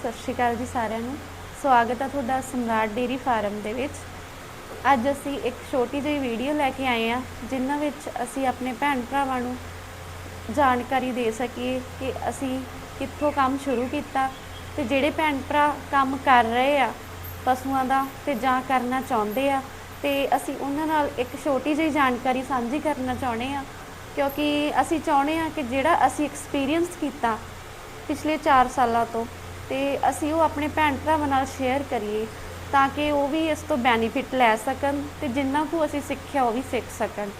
ਸਤਿ ਸ਼੍ਰੀ ਅਕਾਲ ਜੀ ਸਾਰਿਆਂ ਨੂੰ। ਸਵਾਗਤ ਹੈ ਤੁਹਾਡਾ ਸਮਰਾਟ ਡੇਰੀ ਫਾਰਮ ਦੇ ਵਿੱਚ। ਅੱਜ ਅਸੀਂ ਇੱਕ ਛੋਟੀ ਜਿਹੀ ਵੀਡੀਓ ਲੈ ਕੇ ਆਏ ਹਾਂ ਜਿਨ੍ਹਾਂ ਵਿੱਚ ਅਸੀਂ ਆਪਣੇ ਭੈਣ ਭਰਾਵਾਂ ਨੂੰ ਜਾਣਕਾਰੀ ਦੇ ਸਕੀਏ ਕਿ ਅਸੀਂ ਕਿੱਥੋਂ ਕੰਮ ਸ਼ੁਰੂ ਕੀਤਾ ਤੇ ਜਿਹੜੇ ਭੈਣ ਭਰਾ ਕੰਮ ਕਰ ਰਹੇ ਆ, ਪਸ਼ੂਆਂ ਦਾ ਤੇ ਜਾਂ ਕਰਨਾ ਚਾਹੁੰਦੇ ਆ, ਤੇ ਅਸੀਂ ਉਹਨਾਂ ਨਾਲ ਇੱਕ ਛੋਟੀ ਜਿਹੀ ਜਾਣਕਾਰੀ ਸਾਂਝੀ ਕਰਨਾ ਚਾਹੁੰਦੇ ਆ, ਕਿਉਂਕਿ ਅਸੀਂ ਚਾਹੁੰਦੇ ਆ ਕਿ ਜਿਹੜਾ ਅਸੀਂ ਐਕਸਪੀਰੀਅੰਸ ਕੀਤਾ ਪਿਛਲੇ 4 ਸਾਲਾਂ ਤੋਂ ਤੇ ਅਸੀਂ ਉਹ ਆਪਣੇ ਭੈਣ ਭਰਾਵਾਂ ਨਾਲ ਸ਼ੇਅਰ ਕਰੀਏ ਤਾਂ ਕਿ ਉਹ ਵੀ ਇਸ ਤੋਂ ਬੈਨੀਫਿਟ ਲੈ ਸਕਣ ਤੇ ਜਿੰਨਾ ਕੁ ਅਸੀਂ ਸਿੱਖਿਆ ਉਹ ਵੀ ਸਿੱਖ ਸਕਣ।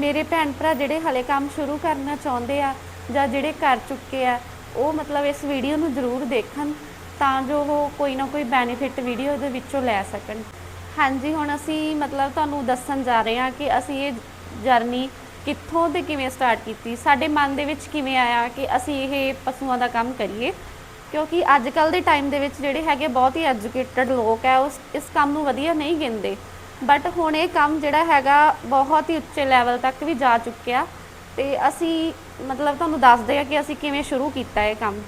ਮੇਰੇ ਭੈਣ ਭਰਾ ਜਿਹੜੇ ਹਲੇ ਕੰਮ ਸ਼ੁਰੂ ਕਰਨਾ ਚਾਹੁੰਦੇ ਆ ਜਾਂ ਜਿਹੜੇ ਕਰ ਚੁੱਕੇ ਆ, ਉਹ ਮਤਲਬ ਇਸ ਵੀਡੀਓ ਨੂੰ ਜ਼ਰੂਰ ਦੇਖਣ ਤਾਂ ਜੋ ਉਹ ਕੋਈ ਨਾ ਕੋਈ ਬੈਨੀਫਿਟ ਵੀਡੀਓ ਦੇ ਵਿੱਚੋਂ ਲੈ ਸਕਣ। ਹਾਂਜੀ, ਹੁਣ ਅਸੀਂ ਮਤਲਬ ਤੁਹਾਨੂੰ ਦੱਸਣ ਜਾ ਰਹੇ ਹਾਂ ਕਿ ਅਸੀਂ ਇਹ ਜਰਨੀ ਕਿੱਥੋਂ ਤੇ ਕਿਵੇਂ ਸਟਾਰਟ ਕੀਤੀ, ਸਾਡੇ ਮਨ ਦੇ ਵਿੱਚ ਕਿਵੇਂ ਆਇਆ ਕਿ ਅਸੀਂ ਇਹ ਪਸ਼ੂਆਂ ਦਾ ਕੰਮ ਕਰੀਏ? ਕਿਉਂਕਿ ਅੱਜ ਕੱਲ ਦੇ ਟਾਈਮ ਦੇ ਵਿੱਚ ਜਿਹੜੇ ਹੈਗੇ ਬਹੁਤ ਹੀ ਐਜੂਕੇਟਡ ਲੋਕ ਹੈ ਉਸ, ਇਸ ਕੰਮ ਨੂੰ ਵਧੀਆ ਨਹੀਂ ਗਿਣਦੇ। ਬਟ ਹੁਣ ਇਹ ਕੰਮ ਜਿਹੜਾ ਹੈਗਾ ਬਹੁਤ ਹੀ ਉੱਚੇ ਲੈਵਲ ਤੱਕ ਵੀ ਜਾ ਚੁੱਕਿਆ ਤੇ ਅਸੀਂ ਮਤਲਬ ਤੁਹਾਨੂੰ ਦੱਸਦੇ ਆ ਕਿ ਅਸੀਂ ਕਿਵੇਂ ਸ਼ੁਰੂ ਕੀਤਾ ਇਹ ਕੰਮ।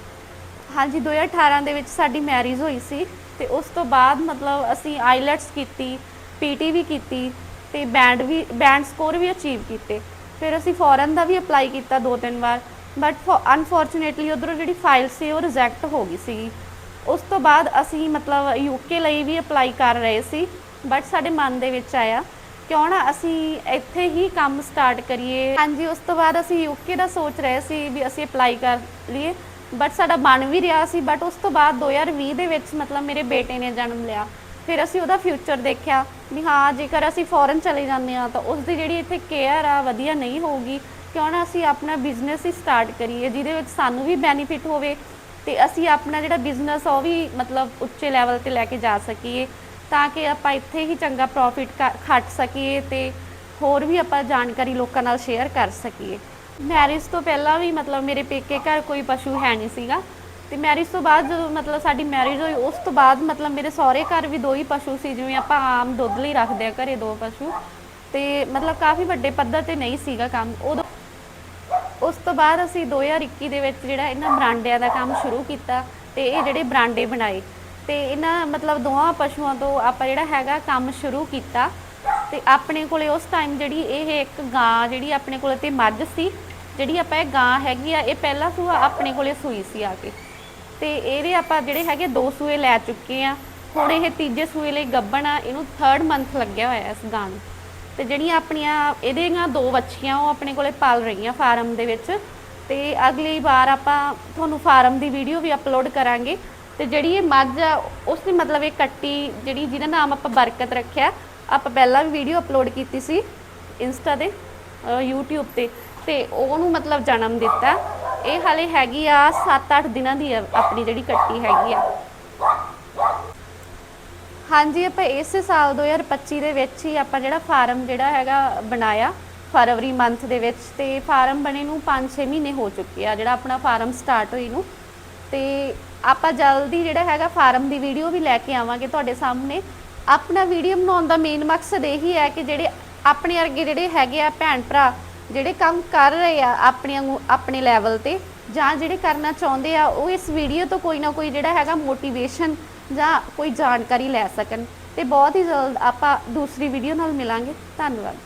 ਹਾਂਜੀ 2018 ਦੇ ਵਿੱਚ ਸਾਡੀ ਮੈਰਿਜ ਹੋਈ ਸੀ ਤੇ ਉਸ ਤੋਂ ਬਾਅਦ ਮਤਲਬ ਅਸੀਂ ਆਈਲੈਟਸ ਕੀਤੀ ਪੀਟੀ ਵੀ ਕੀਤੀ ਤੇ ਬੈਂਡ ਵੀ ਬੈਂਡ ਸਕੋਰ ਵੀ ਅਚੀਵ ਕੀਤੇ। ਫਿਰ ਅਸੀਂ ਫੋਰਨ ਦਾ ਵੀ ਅਪਲਾਈ ਕੀਤਾ ਦੋ ਤਿੰਨ ਵਾਰ। ਬਟ ਅਨਫੋਰਚੂਨੇਟਲੀ ਉਧਰੋਂ ਜਿਹੜੀ ਫਾਈਲ ਸੀ, ਉਹ ਰਿਜੈਕਟ ਹੋ ਗਈ ਸੀ ਉਸ ਤੋਂ ਬਾਅਦ ਅਸੀਂ ਮਤਲਬ ਯੂਕੇ ਲਈ ਵੀ ਅਪਲਾਈ ਕਰ ਰਹੇ ਸੀ ਬਟ ਸਾਡੇ ਮਨ ਦੇ ਵਿੱਚ ਆਇਆ, ਕਿਉਂ ਨਾ ਅਸੀਂ ਇੱਥੇ ਹੀ ਕੰਮ ਸਟਾਰਟ ਕਰੀਏ। ਹਾਂਜੀ, ਉਸ ਤੋਂ ਬਾਅਦ ਅਸੀਂ ਯੂਕੇ ਦਾ ਸੋਚ ਰਹੇ ਸੀ ਵੀ ਅਸੀਂ ਅਪਲਾਈ ਕਰ ਲਈਏ ਬਟ ਸਾਡਾ ਬਣ ਵੀ ਰਿਹਾ ਸੀ। ਬਟ ਉਸ ਤੋਂ ਬਾਅਦ 2020 ਦੇ ਵਿੱਚ ਮਤਲਬ ਮੇਰੇ ਬੇਟੇ ਨੇ ਜਨਮ ਲਿਆ। ਫਿਰ ਅਸੀਂ ਉਹਦਾ ਫਿਊਚਰ ਦੇਖਿਆ ਵੀ ਹਾਂ, ਜੇਕਰ ਅਸੀਂ ਫੋਰਨ ਚਲੇ ਜਾਂਦੇ ਆ ਤਾਂ ਉਸ ਦੀ ਜਿਹੜੀ ਇੱਥੇ ਕੇਅਰ ਆ, ਵਧੀਆ ਨਹੀਂ ਹੋਊਗੀ। ਕਿਉਂ ਨਾ ਅਸੀਂ ਆਪਣਾ ਬਿਜ਼ਨਸ ਹੀ ਸਟਾਰਟ ਕਰੀਏ, ਜਿਹਦੇ ਵਿੱਚ ਸਾਨੂੰ ਵੀ ਬੈਨੀਫਿਟ ਹੋਵੇ ਤੇ ਅਸੀਂ ਆਪਣਾ ਜਿਹੜਾ ਬਿਜ਼ਨਸ ਉਹ ਵੀ ਮਤਲਬ ਉੱਚੇ ਲੈਵਲ ਤੇ ਲੈ ਕੇ ਜਾ ਸਕੀਏ, ਤਾਂ ਕਿ ਆਪਾਂ ਇੱਥੇ ਹੀ ਚੰਗਾ ਪ੍ਰੋਫਿਟ ਖੱਟ ਸਕੀਏ ਤੇ ਹੋਰ ਵੀ ਆਪਾਂ ਜਾਣਕਾਰੀ ਲੋਕਾਂ ਨਾਲ ਸ਼ੇਅਰ ਕਰ ਸਕੀਏ। ਮੈਰਿਜ ਤੋਂ ਪਹਿਲਾਂ ਵੀ ਮਤਲਬ ਮੇਰੇ ਪੇਕੇ ਘਰ ਕੋਈ ਪਸ਼ੂ ਹੈ ਨਹੀਂ ਸੀਗਾ ਤੇ ਮੈਰਿਜ ਤੋਂ ਬਾਅਦ ਜਦੋਂ ਮਤਲਬ ਸਾਡੀ ਮੈਰਿਜ ਹੋਈ, ਉਸ ਤੋਂ ਬਾਅਦ ਮਤਲਬ ਮੇਰੇ ਸਹੁਰੇ ਘਰ ਵੀ ਦੋ ਹੀ ਪਸ਼ੂ ਸੀ, ਜਿਵੇਂ ਆਪਾਂ ਆਮ ਦੁੱਧ ਲਈ ਰੱਖਦੇ ਆ ਘਰੇ ਦੋ ਪਸ਼ੂ ਤੇ ਮਤਲਬ ਕਾਫੀ ਵੱਡੇ ਪੱਧਰ ਤੇ ਨਹੀਂ ਸੀਗਾ ਕੰਮ, ਉਦੋਂ ਉਸ ਤੋਂ ਬਾਅਦ ਅਸੀਂ 2021 ਦੇ ਵਿੱਚ ਜਿਹੜਾ ਇਹਨਾਂ ਬਰਾਂਡਿਆਂ ਦਾ ਕੰਮ ਸ਼ੁਰੂ ਕੀਤਾ ਤੇ ਇਹ ਜਿਹੜੇ ਬਰਾਂਡੇ ਬਣਾਏ। ਤੇ ਇਹਨਾਂ ਮਤਲਬ ਦੋਵਾਂ ਪਸ਼ੂਆਂ ਤੋਂ ਆਪਾਂ ਜਿਹੜਾ ਹੈਗਾ ਕੰਮ ਸ਼ੁਰੂ ਕੀਤਾ ਤੇ ਆਪਣੇ ਕੋਲੇ ਉਸ ਟਾਈਮ ਜਿਹੜੀ ਇਹ ਇੱਕ ਗਾਂ ਜਿਹੜੀ ਆਪਣੇ ਕੋਲੇ ਤੇ ਮੱਝ ਸੀ, ਜਿਹੜੀ ਆਪਾਂ ਇਹ ਗਾਂ ਹੈਗੀ ਆ, ਇਹ ਪਹਿਲਾ ਸੂਆ ਆਪਣੇ ਕੋਲੇ ਸੂਈ ਸੀ ਆ ਕੇ। ਤੇ ਇਹਦੇ ਆਪਾਂ ਜਿਹੜੇ ਹੈਗੇ ਦੋ ਸੂਏ ਲੈ ਚੁੱਕੇ ਆ। ਹੁਣ ਇਹ ਤੀਜੇ ਸੂਏ ਲਈ ਗੱਭਣ ਆ, ਇਹਨੂੰ 3rd ਮੰਥ ਲੱਗਿਆ ਹੋਇਆ ਇਸ ਗਾਂ ਨੂੰ। ਤੇ ਜਿਹੜੀਆਂ ਆਪਣੀਆਂ ਇਹਦੀਆਂ ਦੋ ਵੱਛੀਆਂ ਉਹ ਆਪਣੇ ਕੋਲੇ ਪਾਲ ਰਹੀਆਂ ਫਾਰਮ ਦੇ ਵਿੱਚ। ਤੇ ਅਗਲੀ ਵਾਰ ਆਪਾਂ ਤੁਹਾਨੂੰ ਫਾਰਮ ਦੀ ਵੀਡੀਓ ਵੀ ਅਪਲੋਡ ਕਰਾਂਗੇ। ਤੇ ਜਿਹੜੀ ਇਹ ਮੱਝ ਆ ਉਸ ਦੀ ਮਤਲਬ ਇਹ ਕੱਟੀ ਜਿਹੜੀ ਜਿਹਦਾ ਨਾਮ ਆਪਾਂ ਬਰਕਤ ਰੱਖਿਆ ਆਪਾਂ ਪਹਿਲਾਂ ਵੀ ਵੀਡੀਓ ਅਪਲੋਡ ਕੀਤੀ ਸੀ ਇੰਸਟਾ ਦੇ ਅ, YouTube ਤੇ। ਤੇ ਉਹਨੂੰ ਮਤਲਬ ਜਨਮ ਦਿੱਤਾ। ਇਹ ਹਾਲੇ ਹੈਗੀ ਆ 7-8 ਦਿਨਾਂ ਦੀ ਆਪਣੀ ਜਿਹੜੀ ਕੱਟੀ ਹੈਗੀ ਆ। ਹਾਂਜੀ, ਆਪਾਂ ਇਸ ਸਾਲ 2025 ਦੇ ਵਿੱਚ ਹੀ ਆਪਾਂ ਜਿਹੜਾ ਫਾਰਮ ਜਿਹੜਾ ਹੈਗਾ ਬਣਾਇਆ, ਫਰਵਰੀ ਮੰਥ ਦੇ ਵਿੱਚ, ਤੇ ਫਾਰਮ ਬਣੇ ਨੂੰ 5-6 ਮਹੀਨੇ ਹੋ ਚੁੱਕੇ ਆ, ਜਿਹੜਾ ਆਪਣਾ ਫਾਰਮ ਸਟਾਰਟ ਹੋਈ ਨੂੰ। ਤੇ ਆਪਾਂ ਜਲਦੀ ਜਿਹੜਾ ਹੈਗਾ ਫਾਰਮ ਦੀ ਵੀਡੀਓ ਵੀ ਲੈ ਕੇ ਆਵਾਂਗੇ ਤੁਹਾਡੇ ਸਾਹਮਣੇ। ਆਪਣਾ ਵੀਡੀਓ ਬਣਾਉਣ ਦਾ ਮੇਨ ਮਕਸਦ ਇਹੀ ਹੈ ਕਿ ਜਿਹੜੇ ਆਪਣੇ ਵਰਗੇ ਜਿਹੜੇ ਹੈਗੇ ਆ ਭੈਣ ਭਰਾ, ਜਿਹੜੇ ਕੰਮ ਕਰ ਰਹੇ ਆ ਆਪਣੇ ਆਪਣੇ ਲੈਵਲ ਤੇ, ਜਾਂ ਜਿਹੜੇ ਕਰਨਾ ਚਾਹੁੰਦੇ ਆ, ਉਹ ਇਸ ਵੀਡੀਓ ਤੋਂ ਕੋਈ ਨਾ ਕੋਈ ਜਿਹੜਾ ਹੈਗਾ ਮੋਟੀਵੇਸ਼ਨ ਜਾਂ ਕੋਈ ਜਾਣਕਾਰੀ ਲੈ ਸਕਣ। ਤੇ ਬਹੁਤ ਹੀ ਜਲਦ ਆਪਾਂ ਦੂਸਰੀ ਵੀਡੀਓ ਨਾਲ ਮਿਲਾਂਗੇ। ਧੰਨਵਾਦ।